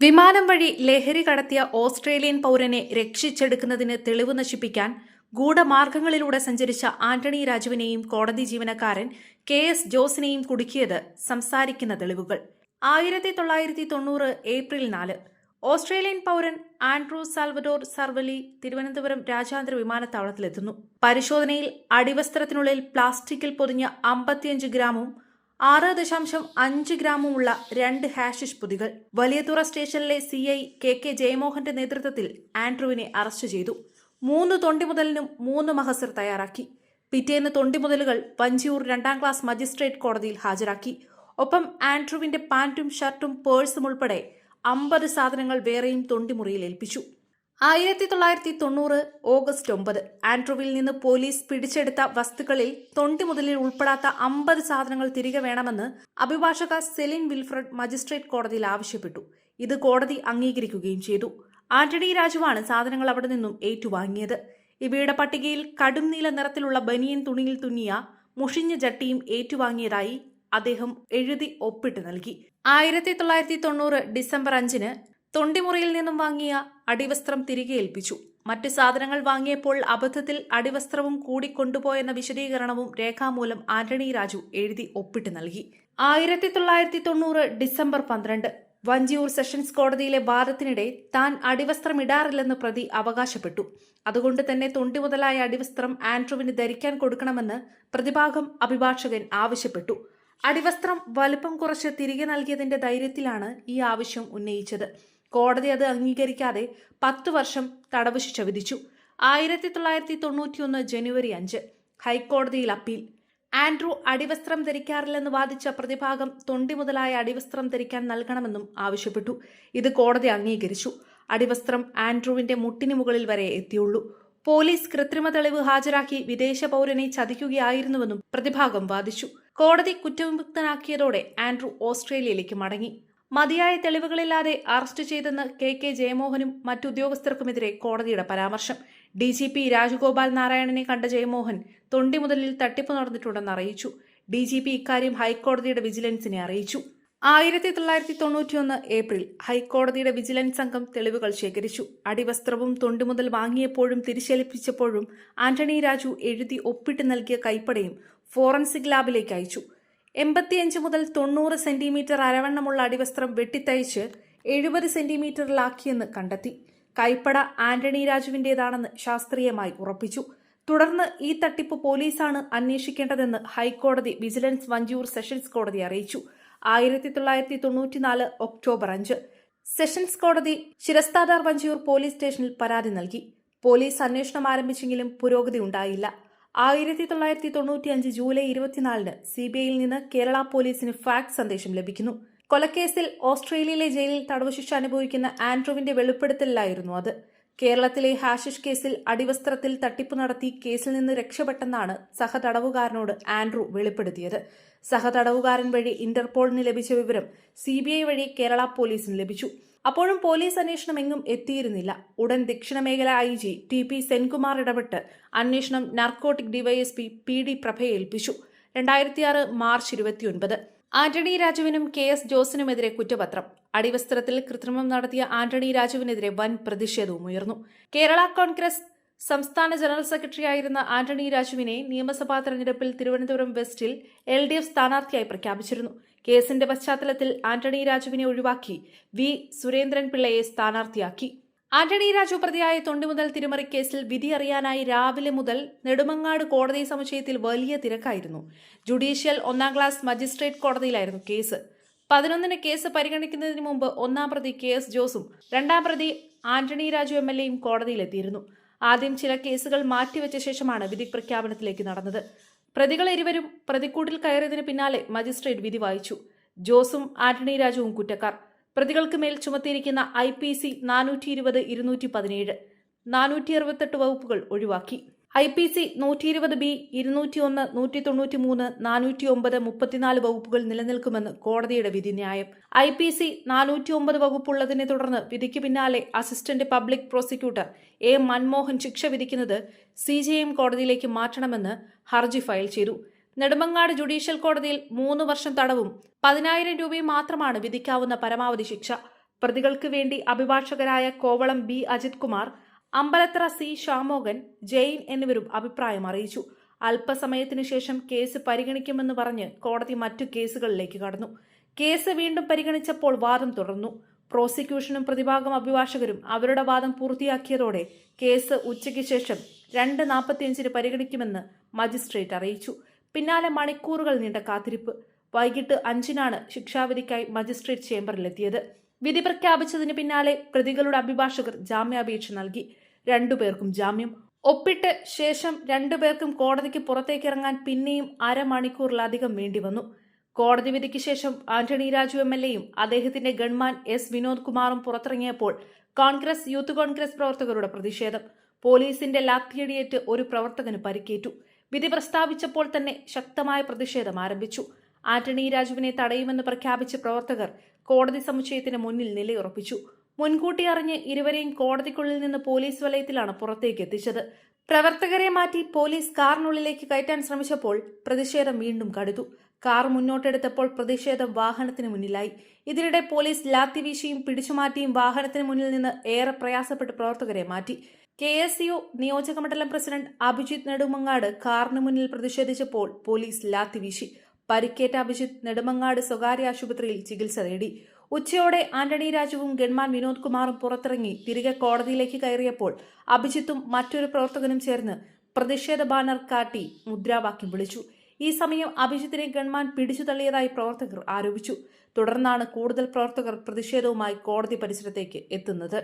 വിമാനം വഴി ലഹരി കടത്തിയ ഓസ്ട്രേലിയൻ പൗരനെ രക്ഷിച്ചെടുക്കുന്നതിന് തെളിവ് നശിപ്പിക്കാൻ ഗൂഢമാർഗങ്ങളിലൂടെ സഞ്ചരിച്ച ആന്റണി രാജുവിനെയും കോടതി ജീവനക്കാരൻ കെ എസ് ജോസിനെയും കുടുക്കിയത് സംസാരിക്കുന്ന തെളിവുകൾ. ആയിരത്തി തൊള്ളായിരത്തി തൊണ്ണൂറ് ഏപ്രിൽ നാല്. ഓസ്ട്രേലിയൻ പൗരൻ ആൻഡ്രൂ സാൽവഡോർ സർവലി തിരുവനന്തപുരം രാജ്യാന്തര വിമാനത്താവളത്തിലെത്തുന്നു. പരിശോധനയിൽ അടിവസ്ത്രത്തിനുള്ളിൽ പ്ലാസ്റ്റിക്കിൽ പൊതിഞ്ഞ അമ്പത്തിയഞ്ച് ഗ്രാമും ആറ് ദശാംശം അഞ്ച് ഗ്രാമുമുള്ള രണ്ട് ഹാഷിഷ് പൊതികൾ വലിയതുറ സ്റ്റേഷനിലെ സി ഐ കെ കെ ജയമോഹന്റെ നേതൃത്വത്തിൽ ആൻഡ്രുവിനെ അറസ്റ്റ് ചെയ്തു. മൂന്ന് തൊണ്ടിമുതലിനും മൂന്ന് മഹസർ തയ്യാറാക്കി. പിറ്റേന്ന് തൊണ്ടിമുതലുകൾ വഞ്ചിയൂർ രണ്ടാം ക്ലാസ് മജിസ്ട്രേറ്റ് കോടതിയിൽ ഹാജരാക്കി. ഒപ്പം ആൻഡ്രുവിന്റെ പാന്റും ഷർട്ടും പേഴ്സും ഉൾപ്പെടെ അമ്പത് സാധനങ്ങൾ വേറെയും തൊണ്ടിമുറിയിൽ ഏൽപ്പിച്ചു. ആയിരത്തി തൊള്ളായിരത്തി തൊണ്ണൂറ് ഓഗസ്റ്റ് ഒമ്പത് ആൻഡ്രുവിൽ നിന്ന് പോലീസ് പിടിച്ചെടുത്ത വസ്തുക്കളിൽ തൊണ്ടി മുതലിൽ ഉൾപ്പെടാത്ത അമ്പത് സാധനങ്ങൾ തിരികെ വേണമെന്ന് അഭിഭാഷക സെലിൻ വിൽഫ്രഡ് മജിസ്ട്രേറ്റ് കോടതിയിൽ ആവശ്യപ്പെട്ടു. ഇത് കോടതി അംഗീകരിക്കുകയും ചെയ്തു. ആന്റണി രാജുവാണ് സാധനങ്ങൾ അവിടെ നിന്നും ഏറ്റുവാങ്ങിയത്. ഇവയുടെ പട്ടികയിൽ കടും നീല നിറത്തിലുള്ള ബനിയൻ തുണിയിൽ തുന്നിയ മുഷിഞ്ഞ ജട്ടിയും ഏറ്റുവാങ്ങിയതായി അദ്ദേഹം എഴുതി ഒപ്പിട്ട് നൽകി. ആയിരത്തി തൊള്ളായിരത്തി തൊണ്ണൂറ് ഡിസംബർ അഞ്ചിന് തൊണ്ടിമുറിയിൽ നിന്നും വാങ്ങിയ അടിവസ്ത്രം തിരികെ ഏൽപ്പിച്ചു. മറ്റ് സാധനങ്ങൾ വാങ്ങിയപ്പോൾ അബദ്ധത്തിൽ അടിവസ്ത്രവും കൂടി കൊണ്ടുപോയെന്ന വിശദീകരണവും രേഖാമൂലം ആന്റണി രാജു എഴുതി ഒപ്പിട്ട് നൽകി. ആയിരത്തി തൊള്ളായിരത്തി തൊണ്ണൂറ് ഡിസംബർ പന്ത്രണ്ട് വഞ്ചിയൂർ സെഷൻസ് കോടതിയിലെ വാദത്തിനിടെ താൻ അടിവസ്ത്രം ഇടാറില്ലെന്ന് പ്രതി അവകാശപ്പെട്ടു. അതുകൊണ്ട് തന്നെ തൊണ്ടി മുതലായ അടിവസ്ത്രം ആൻഡ്രുവിന് ധരിക്കാൻ കൊടുക്കണമെന്ന് പ്രതിഭാഗം അഭിഭാഷകൻ ആവശ്യപ്പെട്ടു. അടിവസ്ത്രം വലുപ്പം കുറച്ച് തിരികെ നൽകിയതിന്റെ ധൈര്യത്തിലാണ് ഈ ആവശ്യം ഉന്നയിച്ചത്. കോടതി അത് അംഗീകരിക്കാതെ പത്ത് വർഷം തടവ് ശിക്ഷ വിധിച്ചു. ആയിരത്തി തൊള്ളായിരത്തി തൊണ്ണൂറ്റിയൊന്ന് ജനുവരി അഞ്ച് ഹൈക്കോടതിയിൽ അപ്പീൽ. ആൻഡ്രൂ അടിവസ്ത്രം ധരിക്കാറില്ലെന്ന് വാദിച്ച പ്രതിഭാഗം തൊണ്ടി മുതലായ അടിവസ്ത്രം ധരിക്കാൻ നൽകണമെന്നും ആവശ്യപ്പെട്ടു. ഇത് കോടതി അംഗീകരിച്ചു. അടിവസ്ത്രം ആൻഡ്രൂവിന്റെ മുട്ടിന് മുകളിൽ വരെ എത്തിയുള്ളൂ. പോലീസ് കൃത്രിമ തെളിവ് ഹാജരാക്കി വിദേശ പൗരനെ ചതിക്കുകയായിരുന്നുവെന്നും പ്രതിഭാഗം വാദിച്ചു. കോടതി കുറ്റവിമുക്തനാക്കിയതോടെ ആൻഡ്രൂ ഓസ്ട്രേലിയയിലേക്ക് മടങ്ങി. മതിയായ തെളിവുകളില്ലാതെ അറസ്റ്റ് ചെയ്തെന്ന് കെ കെ ജയമോഹനും മറ്റുദ്യോഗസ്ഥർക്കുമെതിരെ കോടതിയുടെ പരാമർശം. ഡി ജി പി രാജഗോപാൽ നാരായണനെ കണ്ട ജയമോഹൻ തൊണ്ടി മുതലിൽ തട്ടിപ്പ് നടന്നിട്ടുണ്ടെന്ന് അറിയിച്ചു. ഡി ജി പി ഇക്കാര്യം ഹൈക്കോടതിയുടെ വിജിലൻസിനെ അറിയിച്ചു. ആയിരത്തി തൊള്ളായിരത്തി തൊണ്ണൂറ്റിയൊന്ന് ഏപ്രിൽ ഹൈക്കോടതിയുടെ വിജിലൻസ് സംഘം തെളിവുകൾ ശേഖരിച്ചു. അടിവസ്ത്രവും തൊണ്ടുമുതൽ വാങ്ങിയപ്പോഴും തിരിച്ചേൽപ്പിച്ചപ്പോഴും ആന്റണി രാജു എഴുതി ഒപ്പിട്ട് നൽകിയ കൈപ്പടയും ഫോറൻസിക് ലാബിലേക്ക് അയച്ചു. എൺപത്തിയഞ്ച് മുതൽ തൊണ്ണൂറ് സെന്റിമീറ്റർ അരവണ്ണമുള്ള അടിവസ്ത്രം വെട്ടിത്തയ്ച്ച് എഴുപത് സെന്റിമീറ്ററിലാക്കിയെന്ന് കണ്ടെത്തി. കൈപ്പട ആന്റണി രാജുവിന്റേതാണെന്ന് ശാസ്ത്രീയമായി ഉറപ്പിച്ചു. തുടർന്ന് ഈ തട്ടിപ്പ് പോലീസാണ് അന്വേഷിക്കേണ്ടതെന്ന് ഹൈക്കോടതി വിജിലൻസ് വഞ്ചിയൂർ സെഷൻസ് കോടതി അറിയിച്ചു. ആയിരത്തി തൊള്ളായിരത്തി തൊണ്ണൂറ്റിനാല് ഒക്ടോബർ അഞ്ച്. സെഷൻസ് കോടതി ശിരസ്താദാർ വഞ്ചിയൂർ പോലീസ് സ്റ്റേഷനിൽ പരാതി നൽകി. പോലീസ് അന്വേഷണം ആരംഭിച്ചെങ്കിലും പുരോഗതി ഉണ്ടായില്ല. ആയിരത്തി തൊള്ളായിരത്തി തൊണ്ണൂറ്റിയഞ്ച് ജൂലൈ ഇരുപത്തിനാലിന് സി ബി ഐയിൽ നിന്ന് കേരള പോലീസിന് ഫാക്സ് സന്ദേശം ലഭിക്കുന്നു. കൊലക്കേസിൽ ഓസ്ട്രേലിയയിലെ ജയിലിൽ തടവുശിക്ഷ അനുഭവിക്കുന്ന ആൻഡ്രുവിന്റെ വെളിപ്പെടുത്തലിലായിരുന്നു അത്. കേരളത്തിലെ ഹാഷിഷ് കേസിൽ അടിവസ്ത്രത്തിൽ തട്ടിപ്പ് നടത്തി കേസിൽ നിന്ന് രക്ഷപ്പെട്ടെന്നാണ് സഹതടവുകാരനോട് ആൻഡ്രു വെളിപ്പെടുത്തിയത്. സഹതടവുകാരൻ വഴി ഇന്റർപോളിന് ലഭിച്ച വിവരം സി വഴി കേരള പോലീസിന് ലഭിച്ചു. അപ്പോഴും പോലീസ് അന്വേഷണം എങ്ങും എത്തിയിരുന്നില്ല. ഉടൻ ദക്ഷിണ മേഖല I G T P Senkumar ഇടപെട്ട് അന്വേഷണം നാർക്കോട്ടിക് ഡിവൈഎസ്പി പി ഡി പ്രഭയെ ഏൽപ്പിച്ചു. രണ്ടായിരത്തിയാറ് മാർച്ച് ഇരുപത്തിയൊൻപത്. ആന്റണി രാജുവിനും കെ എസ് ജോസിനുമെതിരെ കുറ്റപത്രം. അടിവസ്ത്രത്തിൽ കൃത്രിമം നടത്തിയ ആന്റണി രാജുവിനെതിരെ വൻ പ്രതിഷേധവും ഉയർന്നു. കേരള കോൺഗ്രസ് സംസ്ഥാന ജനറൽ സെക്രട്ടറിയായിരുന്ന ആന്റണി രാജുവിനെ നിയമസഭാ തെരഞ്ഞെടുപ്പിൽ തിരുവനന്തപുരം വെസ്റ്റിൽ എൽ ഡി എഫ് സ്ഥാനാർത്ഥിയായി പ്രഖ്യാപിച്ചിരുന്നു. കേസിന്റെ പശ്ചാത്തലത്തിൽ ആന്റണി രാജുവിനെ ഒഴിവാക്കി വി സുരേന്ദ്രൻ പിള്ളയെ സ്ഥാനാർത്ഥിയാക്കി. ആന്റണി രാജു പ്രതിയായ തൊണ്ടിമുതൽ തിരിമറി കേസിൽ വിധി അറിയാനായി രാവിലെ മുതൽ നെടുമങ്ങാട് കോടതി സമുച്ചയത്തിൽ വലിയ തിരക്കായിരുന്നു. ജുഡീഷ്യൽ ഒന്നാം ക്ലാസ് മജിസ്ട്രേറ്റ് കോടതിയിലായിരുന്നു കേസ്. പതിനൊന്നിന് കേസ് പരിഗണിക്കുന്നതിന് മുമ്പ് ഒന്നാം പ്രതി കെ എസ് ജോസും രണ്ടാം പ്രതി ആന്റണി രാജു എം എൽ എയും കോടതിയിലെത്തിയിരുന്നു. ആദ്യം ചില കേസുകൾ മാറ്റിവെച്ച ശേഷമാണ് വിധി പ്രഖ്യാപനത്തിലേക്ക് നടന്നത്. പ്രതികൾ ഇരുവരും പ്രതിക്കൂട്ടിൽ കയറിയതിന് പിന്നാലെ മജിസ്ട്രേറ്റ് വിധി വായിച്ചു. ജോസും ആന്റണി രാജുവും കുറ്റക്കാർ. പ്രതികൾക്ക് മേൽ ചുമത്തിയിരിക്കുന്ന ഐ പി സി നാനൂറ്റി ഇരുപത് ഇരുന്നൂറ്റി പതിനേഴ് നാനൂറ്റി അറുപത്തെട്ട് വകുപ്പുകൾ ഒഴിവാക്കി. ഐ പി സി നൂറ്റി ഇരുപത് ബി ഇരുന്നൂറ്റി ഒന്ന് നൂറ്റി തൊണ്ണൂറ്റി മൂന്ന് നാനൂറ്റി ഒമ്പത് മുപ്പത്തിനാല് വകുപ്പുകൾ നിലനിൽക്കുമെന്ന് കോടതിയുടെ വിധിന്യായം ഐ പി സി നാനൂറ്റി ഒമ്പത് വകുപ്പുള്ളതിനെ തുടർന്ന് വിധിക്ക് പിന്നാലെ assistant public prosecutor A Manmohan ശിക്ഷ വിധിക്കുന്നത് സി ജെ എം കോടതിയിലേക്ക് മാറ്റണമെന്ന് ഹർജി ഫയൽ ചെയ്തു. നെടുമങ്ങാട് ജുഡീഷ്യൽ കോടതിയിൽ മൂന്ന് വർഷം തടവും പതിനായിരം രൂപയും മാത്രമാണ് വിധിക്കാവുന്ന പരമാവധി ശിക്ഷ. പ്രതികൾക്ക് വേണ്ടി അഭിഭാഷകരായ കോവളം ബി. അജിത് കുമാർ അമ്പലത്ര സി. ഷാമോകൻ ജെയിൻ എന്നിവരും അഭിപ്രായം അറിയിച്ചു. അല്പസമയത്തിനു ശേഷം കേസ് പരിഗണിക്കുമെന്ന് പറഞ്ഞ് കോടതി മറ്റു കേസുകളിലേക്ക് കടന്നു. കേസ് വീണ്ടും പരിഗണിച്ചപ്പോൾ വാദം തുടർന്നു. പ്രോസിക്യൂഷനും പ്രതിഭാഗം അഭിഭാഷകരും അവരുടെ വാദം പൂർത്തിയാക്കിയതോടെ കേസ് ഉച്ചയ്ക്ക് ശേഷം രണ്ട് നാൽപ്പത്തിയഞ്ചിന് പരിഗണിക്കുമെന്ന് മജിസ്ട്രേറ്റ് അറിയിച്ചു. പിന്നാലെ മണിക്കൂറുകൾ നീണ്ട കാത്തിരിപ്പ്. വൈകിട്ട് അഞ്ചിനാണ് ശിക്ഷാവിധിക്കായി മജിസ്ട്രേറ്റ് ചേംബറിലെത്തിയത്. വിധി പ്രഖ്യാപിച്ചതിന് പിന്നാലെ പ്രതികളുടെ അഭിഭാഷകർ ജാമ്യാപേക്ഷ നൽകി. രണ്ടുപേർക്കും ജാമ്യം. ഒപ്പിട്ട് ശേഷം രണ്ടുപേർക്കും കോടതിക്ക് പുറത്തേക്കിറങ്ങാൻ പിന്നെയും അരമണിക്കൂറിലധികം വേണ്ടിവന്നു കോടതി വിധിക്ക് ശേഷം ആന്റണി രാജു എം എൽ എയും അദ്ദേഹത്തിന്റെ ഗൺമാൻ എസ് വിനോദ് കുമാറും പുറത്തിറങ്ങിയപ്പോൾ കോൺഗ്രസ് യൂത്ത് കോൺഗ്രസ് പ്രവർത്തകരുടെ പ്രതിഷേധം. പോലീസിന്റെ ലാത്തിയടിയേറ്റ് ഒരു പ്രവർത്തകന് പരിക്കേറ്റു. വിധി പ്രസ്താവിച്ചപ്പോൾ തന്നെ ശക്തമായ പ്രതിഷേധം ആരംഭിച്ചു. ആന്റണി രാജുവിനെ തടയുമെന്ന് പ്രഖ്യാപിച്ച പ്രവർത്തകർ കോടതി സമുച്ചയത്തിന് മുന്നിൽ നിലയുറപ്പിച്ചു. മുൻകൂട്ടി അറിഞ്ഞ് ഇരുവരെയും കോടതിക്കുള്ളിൽ നിന്ന് പോലീസ് വലയത്തിലാണ് പുറത്തേക്ക് എത്തിച്ചത്. പ്രവർത്തകരെ മാറ്റി പോലീസ് കാറിനുള്ളിലേക്ക് കയറ്റാൻ ശ്രമിച്ചപ്പോൾ പ്രതിഷേധം വീണ്ടും കടുത്തു. കാർ മുന്നോട്ടെടുത്തപ്പോൾ പ്രതിഷേധം വാഹനത്തിന് മുന്നിലായി. ഇതിനിടെ പോലീസ് ലാത്തി വീശിയും പിടിച്ചുമാറ്റിയും വാഹനത്തിന് മുന്നിൽ നിന്ന് ഏറെ പ്രയാസപ്പെട്ട് പ്രവർത്തകരെ മാറ്റി. കെ എസ് യു നിയോജകമണ്ഡലം പ്രസിഡന്റ് അഭിജിത്ത് നെടുമങ്ങാട് കാറിന് മുന്നിൽ പ്രതിഷേധിച്ചപ്പോൾ പോലീസ് ലാത്തിവീശി. പരിക്കേറ്റ അഭിജിത്ത് നെടുമങ്ങാട് സ്വകാര്യ ആശുപത്രിയിൽ ചികിത്സ തേടി ഉച്ചയോടെ ആന്റണി രാജുവും ഗൺമാൻ വിനോദ് കുമാറും പുറത്തിറങ്ങി തിരികെ കോടതിയിലേക്ക് കയറിയപ്പോൾ അഭിജിത്തും മറ്റൊരു പ്രവർത്തകനും ചേർന്ന് പ്രതിഷേധ ബാനർ കാട്ടി മുദ്രാവാക്യം വിളിച്ചു. ഈ സമയം അഭിജിത്തിനെ ഗൺമാൻ പിടിച്ചു തള്ളിയതായി പ്രവർത്തകർ ആരോപിച്ചു. തുടർന്നാണ് കൂടുതൽ പ്രവർത്തകർ പ്രതിഷേധവുമായി കോടതി പരിസരത്തേക്ക് എത്തുന്നത്.